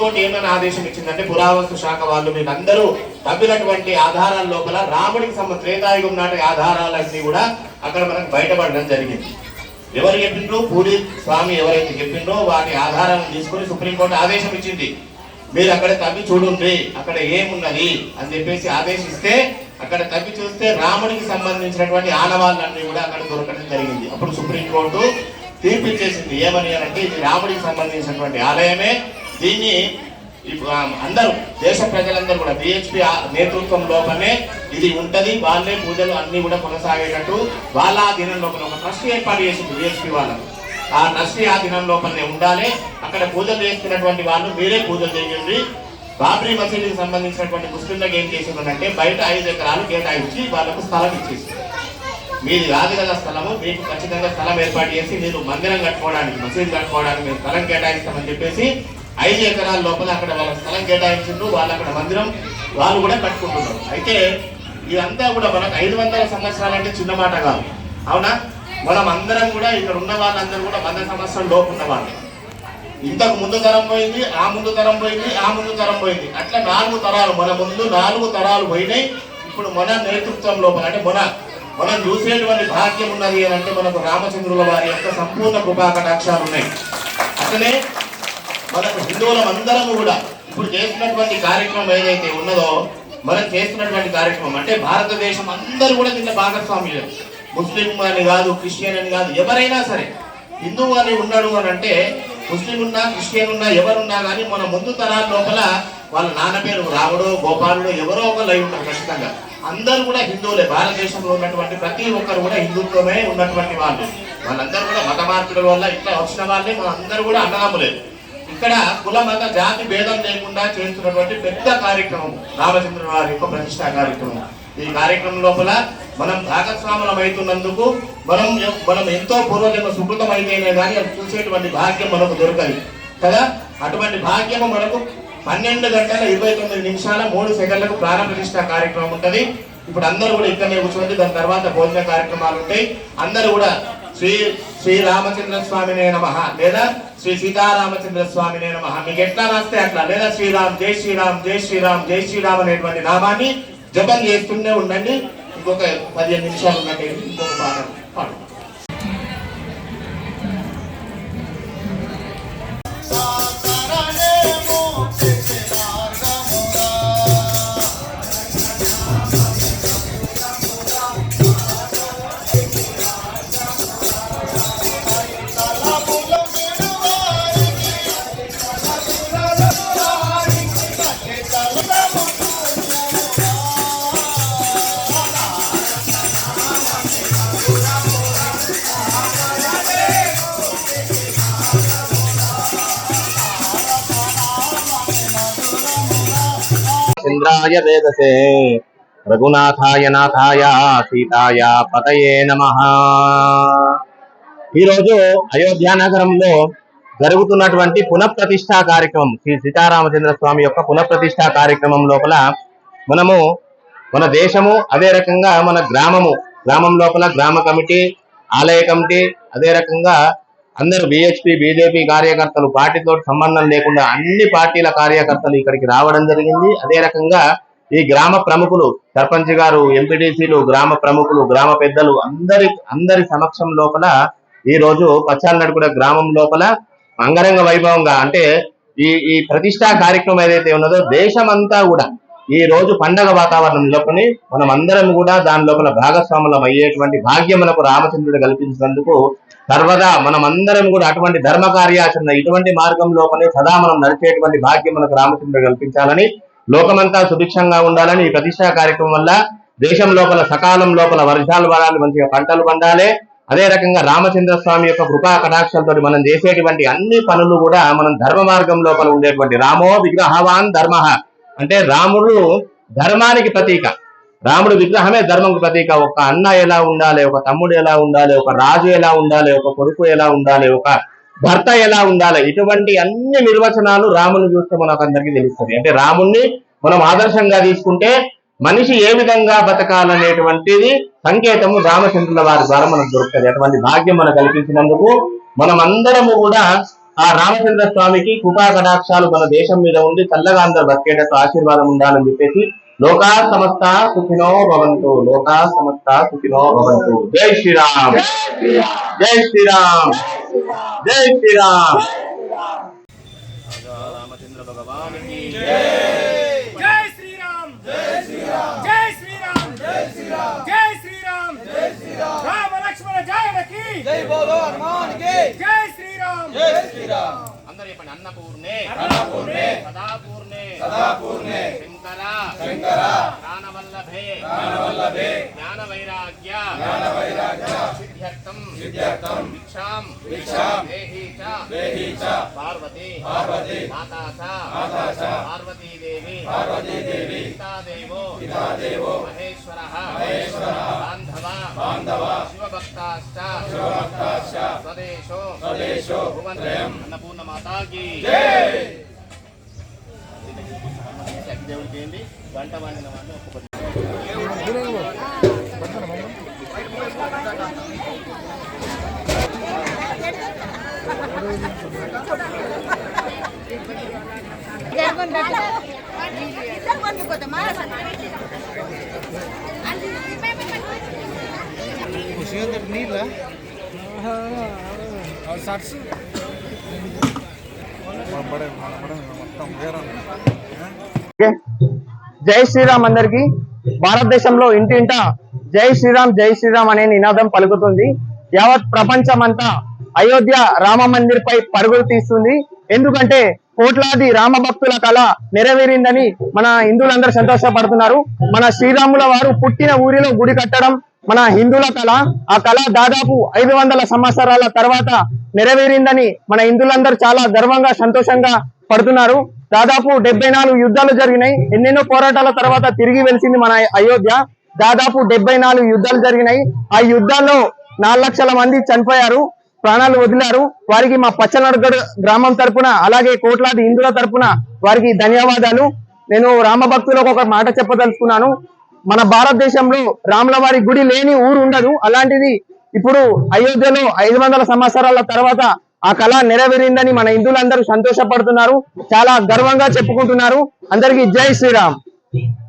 Supreme court ఏమైనా ఆదేశం ఇచ్చిందంటే పురావస్తు శాఖ వాళ్ళు మీరందరూ అందరూ తప్పినటువంటి ఆధారాల లోపల రాముడికి సంబంధ త్రేతాయుగం నాటి ఆధారాలన్నీ కూడా అక్కడ మనకు బయటపడడం జరిగింది. ఎవరు చెప్పిండ్రో? పూరి స్వామి ఎవరైతే చెప్పిండ్రో వాటి ఆధారాలను తీసుకొని సుప్రీంకోర్టు ఆదేశం ఇచ్చింది. మీరు అక్కడ తవ్వి చూడండి అక్కడ ఏమున్నది అని చెప్పేసి ఆదేశిస్తే అక్కడ తవ్వి చూస్తే రాముడికి సంబంధించినటువంటి ఆనవాళ్ళన్నీ కూడా అక్కడ దొరకడం జరిగింది. అప్పుడు సుప్రీంకోర్టు తీర్పు ఇచ్చేసింది. ఏమని అంటే ఇది రాముడికి సంబంధించినటువంటి ఆలయమే. దీన్ని అందరూ దేశ ప్రజలందరూ కూడా బిహెచ్పి నేతృత్వం లోపలనే ఇది ఉంటది. వాళ్ళే పూజలు అన్ని కూడా కొనసాగేటట్టు వాళ్ళ ఆధీనం లోపల ఒక ట్రస్ట్ ఏర్పాటు చేసింది బిహెచ్పి వాళ్ళకు ఆ ట్రస్ట్ ఆధీనం లోపలనే ఉండాలి. అక్కడ పూజలు చేస్తున్నటువంటి వాళ్ళు మీరే పూజలు చేయండి. బాబ్రీ మసీదుకి సంబంధించినటువంటి ముస్లింలకు ఏం చేసిందంటే బయట ఐదు ఎకరాలు కేటాయించి వాళ్ళకు స్థలం ఇచ్చేసి మీది కాదు కదా స్థలము మీకు ఖచ్చితంగా స్థలం ఏర్పాటు చేసి మీరు మందిరం కట్టుకోవడానికి మసీదు కట్టుకోవడానికి మీరు స్థలం కేటాయిస్తామని చెప్పేసి ఐదు ఎకరాల లోపల అక్కడ వాళ్ళ స్థలం కేటాయించిండ్రు వాళ్ళు అక్కడ మందిరం వాళ్ళు కూడా కట్టుకుంటున్నారు. అయితే ఇదంతా కూడా మనకు ఐదు వందల సంవత్సరాలు అంటే చిన్న మాట కాదు. అవునా? మనం అందరం కూడా ఇక్కడ ఉన్న వాళ్ళందరూ కూడా వంద సంవత్సరం లోపు ఉన్నవాళ్ళు ఇంతకు ముందు తరం పోయింది ఆ ముందు తరం పోయింది ఆ ముందు తరం పోయింది. అట్లా నాలుగు తరాలు మన ముందు నాలుగు తరాలు పోయినాయి. ఇప్పుడు మన నేతృత్వం లోపల అంటే మన మనం చూసేటువంటి భాగ్యం ఉన్నది అని అంటే మనకు రామచంద్రుల వారి యొక్క సంపూర్ణ కృపా కటాక్షాలు ఉన్నాయి. అట్లనే మనకు హిందువులం అందరం కూడా ఇప్పుడు చేస్తున్నటువంటి కార్యక్రమం ఏదైతే ఉన్నదో మనం చేస్తున్నటువంటి కార్యక్రమం అంటే భారతదేశం అందరూ కూడా నిన్న భాగస్వామ్యులు ముస్లిం అని కాదు క్రిస్టియన్ అని కాదు ఎవరైనా సరే హిందువు అని ఉన్నాడు అని అంటే ముస్లిం ఉన్నా క్రిస్టియన్ ఉన్నా ఎవరున్నా కానీ మన ముందు తరాల లోపల వాళ్ళ నాన్న పేరు రాముడు గోపాలుడు ఎవరో ఒకరు అయి ఉంటారు ఖచ్చితంగా. అందరూ కూడా హిందువులే. భారతదేశంలో ఉన్నటువంటి ప్రతి ఒక్కరు కూడా హిందుత్వమే ఉన్నటువంటి వాళ్ళు. వాళ్ళందరూ కూడా మత మార్పుల వల్ల ఇట్లా వచ్చిన వాళ్ళే. మనందరూ కూడా అన్నదమ్ములేదు ఇక్కడ కుల మత జాతి భేదం లేకుండా చేస్తున్నటువంటి పెద్ద కార్యక్రమం రామచంద్ర వారి యొక్క ప్రతిష్టా కార్యక్రమం. ఈ కార్యక్రమం లోపల మనం భాగస్వాములం అవుతున్నందుకు మనం మనం ఎంతో పూర్వజన్మ సుకృతం అయితేనే కానీ అది చూసేటువంటి భాగ్యం మనకు దొరకదు. కదా? అటువంటి భాగ్యము మనకు పన్నెండు గంటల ఇరవై తొమ్మిది నిమిషాల మూడు సెకండ్లకు ప్రాణ కార్యక్రమం ఉంటుంది. ఇప్పుడు అందరూ కూడా ఇక్కడనే కూర్చోండి దాని తర్వాత భోజన కార్యక్రమాలు ఉంటాయి. అందరూ కూడా శ్రీ శ్రీ రామచంద్ర స్వామినే నమ. లేదా శ్రీ సీతారామచంద్ర స్వామినే నమ. మీకు ఎట్లా రాస్తే అట్లా. లేదా శ్రీరామ్ జై శ్రీరామ్ జై శ్రీరామ్ జై శ్రీరామ్ అనేటువంటి నామాన్ని జపం చేస్తూనే ఉండండి. ఇంకొక పదిహేను నిమిషాలు ఉన్నట్టు ఇంకొక పాట పాడు చంద్రాయ వేదసే రఘునాథాయ నాథాయ సీతాయ పతయే నమ ఈరోజు అయోధ్య నగరంలో జరుగుతున్నటువంటి పునఃప్రతిష్ఠా కార్యక్రమం శ్రీ సీతారామచంద్ర స్వామి యొక్క పునఃప్రతిష్ఠా కార్యక్రమం లోపల మనము మన దేశము అదే రకంగా మన గ్రామము గ్రామం లోపల గ్రామ కమిటీ ఆలయ కమిటీ అదే రకంగా అందరూ బిహెచ్పి బీజేపీ కార్యకర్తలు పార్టీతో సంబంధం లేకుండా అన్ని పార్టీల కార్యకర్తలు ఇక్కడికి రావడం జరిగింది. అదే రకంగా ఈ గ్రామ ప్రముఖులు సర్పంచ్ గారు ఎంపీటీసీలు గ్రామ ప్రముఖులు గ్రామ పెద్దలు అందరి అందరి సమక్షం లోపల ఈ రోజు పచ్చాలనడుగుడ గ్రామం లోపల అంగరంగ వైభవంగా అంటే ఈ ఈ ప్రతిష్టా కార్యక్రమం ఏదైతే ఉన్నదో దేశమంతా కూడా ఈ రోజు పండగ వాతావరణం లోపలి మనం అందరం కూడా దాని లోపల భాగస్వాములం అయ్యేటువంటి భాగ్యం మనకు రామచంద్రుడు కల్పించినందుకు సర్వదా మనం అందరం కూడా అటువంటి ధర్మ కార్యాచరణ ఇటువంటి మార్గం లోపలే సదా మనం నడిచేటువంటి భాగ్యం మనకు రామచంద్రుడు కల్పించాలని లోకమంతా సుభిక్షంగా ఉండాలని ఈ ప్రతిష్టా కార్యక్రమం వల్ల దేశం లోపల సకాలం లోపల వర్షాలు పడాలి మంచిగా పంటలు పండాలి. అదే రకంగా రామచంద్ర స్వామి యొక్క కృపా కటాక్షలతో మనం చేసేటువంటి అన్ని పనులు కూడా మనం ధర్మ మార్గం లోపల ఉండేటువంటి రామో విగ్రహవాన్ ధర్మ. అంటే రాముడు ధర్మానికి ప్రతీక. రాముడు విగ్రహమే ధర్మంకు ప్రతీక. ఒక అన్న ఎలా ఉండాలి ఒక తమ్ముడు ఎలా ఉండాలి ఒక రాజు ఎలా ఉండాలి ఒక కొడుకు ఎలా ఉండాలి ఒక భర్త ఎలా ఉండాలి ఇటువంటి అన్ని నిర్వచనాలు రాముని చూస్తే మనకు అందరికీ తెలుస్తుంది. అంటే రాముణ్ణి మనం ఆదర్శంగా తీసుకుంటే మనిషి ఏ విధంగా బతకాలనేటువంటిది సంకేతము రామచంద్రుల వారి ద్వారా మనకు దొరుకుతుంది. అటువంటి భాగ్యం మనకు కల్పించినందుకు మనం అందరము కూడా ఆ రామచంద్ర స్వామికి కృపా కటాక్షాలు మన దేశం మీద ఉండి చల్లగా అందరు బతికేటట్టు ఆశీర్వాదం ఉండాలని చెప్పేసి లోకా సమస్త సుఖినో భవంతు. లోకా సమస్త సుఖినో భవంతు. జై శ్రీరామ్. జై శ్రీరామ్. జై శ్రీరామ్. రామచంద్ర భగవానికి బోలో హనుమాన్కి జై శ్రీరామ్ జై శ్రీరామ్ అందరూ చెప్పండి అన్నపూర్ణే। అన్నపూర్ణే। సదాపూర్ణే। సదాపూర్ణే। శంకర। శంకర। ప్రాణవల్లభే ప్రాణవల్లభే జ్ఞాన వైరాగ్య జ్ఞాన వైరాగ్య సిద్ధ్యర్థం। సిద్ధ్యర్థం। భిక్షాం। భిక్షాం। దేహి చ। దేహి చ। పార్వతి। పార్వతి। మాతా చ। మాతా చ। పార్వతీ దేవి పార్వతీ దేవి పితా దేవో పితా దేవో మహేశ్వరః। మహేశ్వరః। శివభక్తాశ్చ శివభక్తాశ్చ స్వదేశో స్వదేశో భువనయం అన్నపూర్ణ మాతాకి దేవుడికి ఏంటి గంట వండిన వాళ్ళు జై శ్రీరామ్ అందరికి. భారతదేశంలో ఇంటింట జై శ్రీరామ్ జై శ్రీరామ్ అనే నినాదం పలుకుతుంది. యావత్ ప్రపంచం అంతా అయోధ్య రామ మందిర్ పై పరుగులు తీస్తుంది. ఎందుకంటే కోట్లాది రామ భక్తుల కళ నెరవేరిందని మన హిందువులందరూ సంతోషపడుతున్నారు. మన శ్రీరాముల వారు పుట్టిన ఊరిలో గుడి కట్టడం మన హిందువుల కళ ఆ కళ దాదాపు ఐదు వందల సంవత్సరాల తర్వాత నెరవేరిందని మన హిందువులందరూ చాలా గర్వంగా సంతోషంగా పడుతున్నారు. దాదాపు డెబ్బై నాలుగు యుద్ధాలు జరిగినాయి. ఎన్నెన్నో పోరాటాల తర్వాత తిరిగి వెలిసింది మన అయోధ్య. దాదాపు డెబ్బై నాలుగు యుద్ధాలు జరిగినాయి. ఆ యుద్ధాల్లో నాలుగు లక్షల మంది చనిపోయారు. ప్రాణాలు వదిలారు వారికి మా పచ్చనడగడ్ గ్రామం తరపున అలాగే కోట్లాది హిందువుల తరపున వారికి ధన్యవాదాలు. నేను రామభక్తులకు ఒక మాట చెప్పదలుచుకున్నాను. మన భారతదేశంలో రాముల వారి గుడి లేని ఊరు ఉండదు. అలాంటిది ఇప్పుడు అయోధ్యలో ఐదు వందల సంవత్సరాల తర్వాత ఆ కళ నెరవేరిందని మన హిందువులందరూ సంతోషపడుతున్నారు. చాలా గర్వంగా చెప్పుకుంటున్నారు. అందరికీ జై శ్రీరామ్.